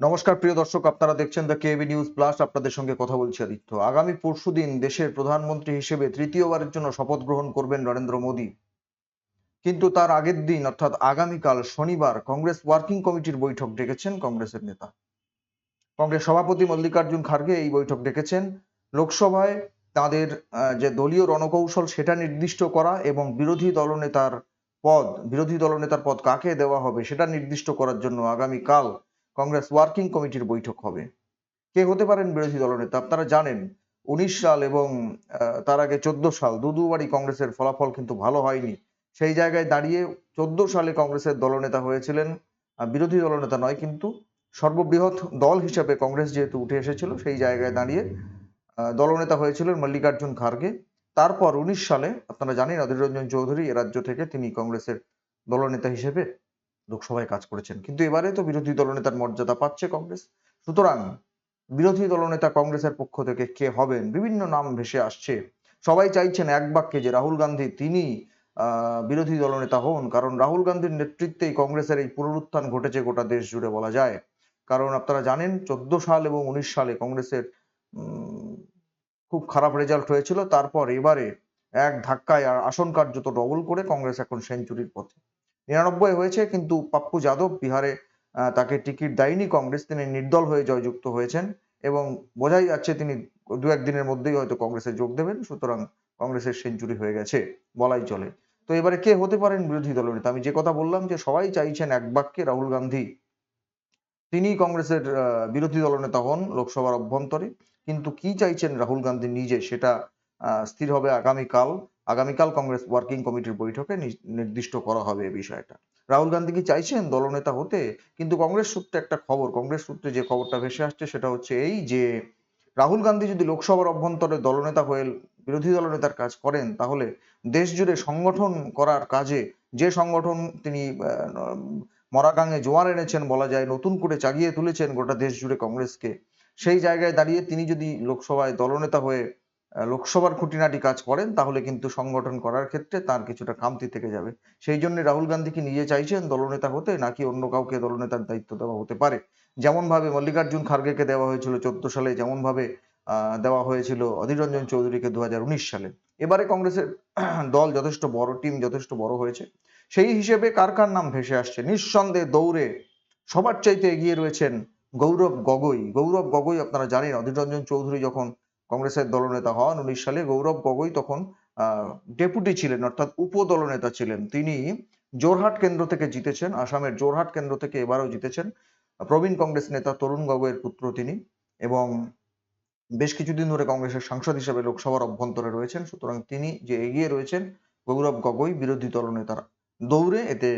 নমস্কার, প্রিয় দর্শক, আপনারা দেখছেন দ্য কেবি নিউজ প্লাস আপনাদের সঙ্গে কথা বলছি আদিত্য। আগামী পরশু দিন দেশের প্রধানমন্ত্রী হিসেবে তৃতীয়বারের জন্য শপথ গ্রহণ করবেন নরেন্দ্র মোদী। কিন্তু তার আগের দিন, অর্থাৎ আগামীকাল শনিবার, কংগ্রেস ওয়ার্কিং কমিটির বৈঠক ডেকেছেন কংগ্রেসের নেতা। কংগ্রেস সভাপতি মল্লিকার্জুন খার্গে এই বৈঠক ডেকেছেন। লোকসভায় তাদের যে দলীয় রণকৌশল সেটা নির্দিষ্ট করা এবং বিরোধী দলনেতার পদ, বিরোধী দলনেতার পদ কাকে দেওয়া হবে সেটা নির্দিষ্ট করার জন্য আগামীকাল কংগ্রেস ওয়ার্কিং কমিটির বৈঠক হবে। কে হতে পারেন বিরোধী দলনেতা আপনারা জানেন, উনিশ সাল এবং তার আগে চোদ্দ সাল দু দুবারই কংগ্রেসের ফলাফল কিন্তু ভালো হয়নি। সেই জায়গায় দাঁড়িয়ে চোদ্দ সালে কংগ্রেসের দলনেতা হয়েছিলেন বিরোধী দলনেতা নয় কিন্তু সর্ববৃহৎ দল হিসেবে কংগ্রেস যেহেতু উঠে এসেছিল, সেই জায়গায় দাঁড়িয়ে দলনেতা হয়েছিলেন মল্লিকার্জুন খার্গে তারপর উনিশ সালে, আপনারা জানেন অধীর রঞ্জন চৌধুরী এ রাজ্য থেকে তিনি কংগ্রেসের দলনেতা হিসেবে লোকসভায় কাজ করেছেন। কিন্তু এবারে তো বিরোধী দলনেতার মর্যাদা পাচ্ছে কংগ্রেস। সুতরাং বিরোধী দলনেতা কংগ্রেসের পক্ষ থেকে কে হবেন? বিভিন্ন নাম ভেসে আসছে। সবাই চাইছেন এক বাক্যে যে রাহুল গান্ধী তিনি বিরোধী দলনেতা হন। কারণ রাহুল গান্ধীর নেতৃত্বেই কংগ্রেসের এই পুনরুত্থান ঘটেছে গোটা দেশ জুড়ে বলা যায়। কারণ আপনারা জানেন, চোদ্দ সাল এবং উনিশ সালে কংগ্রেসের খুব খারাপ রেজাল্ট হয়েছিল। তারপর এবারে এক ধাক্কায় আর আসন কার্যত ডবল করে কংগ্রেস এখন সেঞ্চুরির পথে। নিরানব্বই হয়েছে, কিন্তু পাপ্পু যাদব বিহারে তাকে টিকিট দেয়নি। কংগ্রেস তিনি নির্দল হয়ে জয়যুক্ত হয়েছেন এবং বোঝাই যাচ্ছে তিনি দু একদিনের মধ্যেই হয়তো কংগ্রেসে যোগ দেবেন, সুতরাং কংগ্রেসের সেঞ্চুরি হয়ে গেছে, বলাই চলে। তো এবারে কে হতে পারেন বিরোধী দলনেতা আমি যে কথা বললাম যে সবাই চাইছেন এক বাক্যে রাহুল গান্ধী। তিনি কংগ্রেসের বিরোধী দলনেতা হন লোকসভার অভ্যন্তরে, কিন্তু কি চাইছেন রাহুল গান্ধী নিজে? সেটা স্থির হবে আগামীকাল। আগামীকাল কংগ্রেস ওয়ার্কিং কমিটির বৈঠকে নির্দিষ্ট করা হবে এই বিষয়টা। রাহুল গান্ধী কি চাইছেন দলনেতা হতে? কিন্তু কংগ্রেস সূত্রে একটা খবর, কংগ্রেস সূত্রে যে খবরটা ভেসে আসছে সেটা হচ্ছে এই যে, রাহুল গান্ধী যদি লোকসভার অভ্যন্তরে দলনেতা হয়ে বিরোধী দলনেতার কাজ করেন, তাহলে দেশ জুড়ে সংগঠন করার কাজে, যে সংগঠন তিনি মরাগাঙে জোয়ার এনেছেন বলা যায়, নতুন করে চাগিয়ে তুলেছেন গোটা দেশ জুড়ে কংগ্রেসকে, সেই জায়গায় দাঁড়িয়ে তিনি যদি লোকসভায় দলনেতা হয়ে লোকসভার খুঁটিনাটি কাজ করেন তাহলে কিন্তু সংগঠন করার ক্ষেত্রে তার কিছুটা খামতি থেকে যাবে। সেই জন্য রাহুল গান্ধী কি নিজে চাইছেন দলনেতা হতে নাকি অন্য কাউকে দলনেতার দায়িত্ব দেওয়া হতে পারে? যেমন ভাবে মল্লিকার্জুন খার্গেকে দেওয়া হয়েছিল চোদ্দ সালে যেমন ভাবে আহ, দেওয়া হয়েছিল অধীর রঞ্জন চৌধুরীকে দু হাজার উনিশ সালে। এবারে কংগ্রেসের দল যথেষ্ট বড় টিম যথেষ্ট বড় হয়েছে। সেই হিসেবে কার কার নাম ভেসে আসছে? নিঃসন্দেহে দৌড়ে সবার চাইতে এগিয়ে রয়েছেন গৌরব গগৈ। গৌরব গগৈ আপনারা জানেন অধীর রঞ্জন চৌধুরী যখন কংগ্রেসের দলনেতা হন উনিশ সালে গৌরব গগৈ তখন ডেপুটি ছিলেন, অর্থাৎ উপদলনেতা ছিলেন। তিনি জোরহাট কেন্দ্র থেকে জিতেছেন, আসামের জোরহাট কেন্দ্র থেকে এবারও জিতেছেন। প্রবীণ কংগ্রেস নেতা তরুণ গগৈয়ের পুত্র তিনি এবং বেশ কিছুদিন ধরে কংগ্রেসের সাংসদ হিসেবে লোকসভার অভ্যন্তরে রয়েছেন। সুতরাং তিনি যে এগিয়ে রয়েছেন, গৌরব গগৈ বিরোধী দলনেতার দৌড়ে, এতে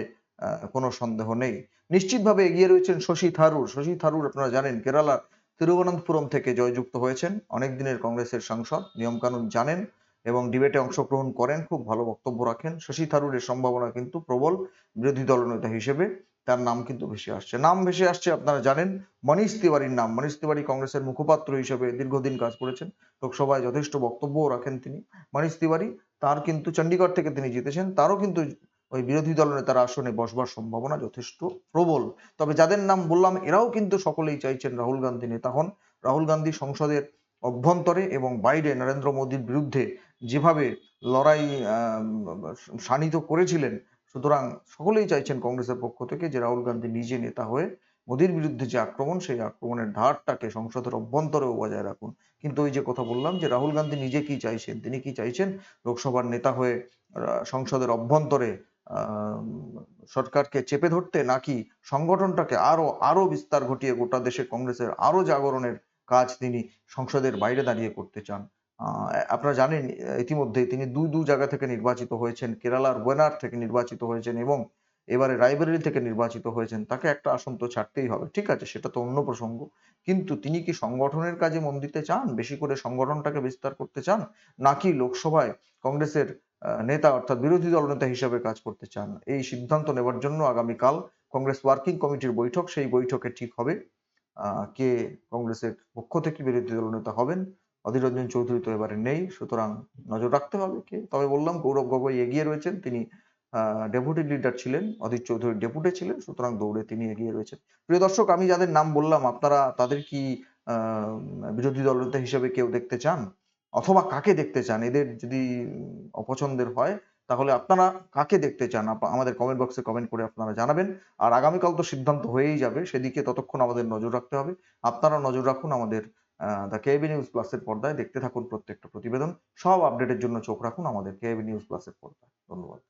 কোনো সন্দেহ নেই। নিশ্চিতভাবে এগিয়ে রয়েছেন শশী থারুর। শশী থারুর আপনারা জানেন, কেরালার তিরুবনন্তপুরম থেকে জয়যুক্ত হয়েছেন। অনেক দিনের কংগ্রেসের সাংসদ, নিয়মকানুন জানেন এবং ডিবেটে অংশগ্রহণ করেন, খুব ভালো বক্তব্য রাখেন। শশী থারুরের সম্ভাবনা কিন্তু প্রবল বিরোধী দলনেতা হিসেবে। তার নাম কিন্তু ভেসে আসছে। নাম ভেসে আসছে, আপনারা জানেন, মনীষ তিওয়ারির নাম। মনীষ তিওয়ারি কংগ্রেসের মুখপাত্র হিসেবে দীর্ঘদিন কাজ করেছেন। লোকসভায় যথেষ্ট বক্তব্যও রাখেন তিনি। মনীষ তিওয়ারি, তার কিন্তু চণ্ডীগড় থেকে তিনি জিতেছেন। তারও কিন্তু ওই বিরোধী দলনেতার আসনে বসবার সম্ভাবনা যথেষ্ট প্রবল। তবে যাদের নাম বললাম, এরাও কিন্তু সকলেই চাইছেন রাহুল গান্ধী নেতা হন। রাহুল গান্ধী সংসদের অভ্যন্তরে এবং বাইরে নরেন্দ্র মোদীর বিরুদ্ধে যেভাবে লড়াই শানিত করেছিলেন, সুতরাং সকলেই চাইছেন কংগ্রেসের পক্ষ থেকে যে রাহুল গান্ধী নিজে নেতা হয়ে মোদীর বিরুদ্ধে যে আক্রমণ, সেই আক্রমণের ধারটাকে সংসদের অভ্যন্তরেও বজায় রাখুন। কিন্তু ওই যে কথা বললাম যে রাহুল গান্ধী নিজে কি চাইছেন, তিনি কি চাইছেন লোকসভার নেতা হয়ে সংসদের অভ্যন্তরে সরকারকে চেপে ধরতে নাকি সংগঠনটাকে আরও আরও বিস্তার ঘটিয়ে গোটা দেশে কংগ্রেসের আরও জাগরণের কাজ তিনি সংসদের বাইরে দাঁড়িয়ে করতে চান? আপনারা জানেন, ইতিমধ্যে তিনি দুই দু জায়গা থেকে নির্বাচিত হয়েছেন, কেরালার ওয়েনার থেকে নির্বাচিত হয়েছেন এবং এবারে রায়বেরেলি থেকে নির্বাচিত হয়েছেন। তাকে একটা আসন তো ছাড়তেই হবে, ঠিক আছে, সেটা তো অন্য প্রসঙ্গ। কিন্তু তিনি কি সংগঠনের কাজে মন দিতে চান? বেশি করে সংগঠনটাকে বিস্তার করতে চান? নাকি লোকসভায় কংগ্রেসের নেতা অর্থাৎ বিরোধী দল নেতা হিসেবে কাজ করতে চান। এই সিদ্ধান্ত নেবার জন্য আগামীকাল কংগ্রেস ওয়ার্কিং কমিটির বৈঠক, সেই বৈঠকে ঠিক হবে কে কংগ্রেসের পক্ষ থেকে বিরোধী দল নেতা হবেন। অধীর রঞ্জন চৌধুরী তো এবারে নেই, সুতরাং নজর রাখতে হবে কে। তবে বললাম, গৌরব গগৈ এগিয়ে রয়েছেন, তিনি ডেপুটি লিডার ছিলেন, অধীর চৌধুরী ডেপুটি ছিলেন, সুতরাং দৌড়ে তিনি এগিয়ে রয়েছেন। প্রিয় দর্শক, আমি যাদের নাম বললাম, আপনারা তাদের কি বিরোধী দলনেতা হিসেবে কেউ দেখতে চান? অথবা কাকে দেখতে চান? এদের যদি অপছন্দের হয়, তাহলে আপনারা কাকে দেখতে চান? আমাদের কমেন্ট বক্সে কমেন্ট করে আপনারা জানাবেন। আর আগামীকাল তো সিদ্ধান্ত হয়েই যাবে, সেদিকে ততক্ষণ আমাদের নজর রাখতে হবে। আপনারা নজর রাখুন আমাদের দ্য কেবি নিউজ প্লাসের পর্দায়। দেখতে থাকুন প্রত্যেকটা প্রতিবেদন। সব আপডেটের জন্য চোখ রাখুন আমাদের কেবি নিউজ প্লাসের পর্দায়। ধন্যবাদ।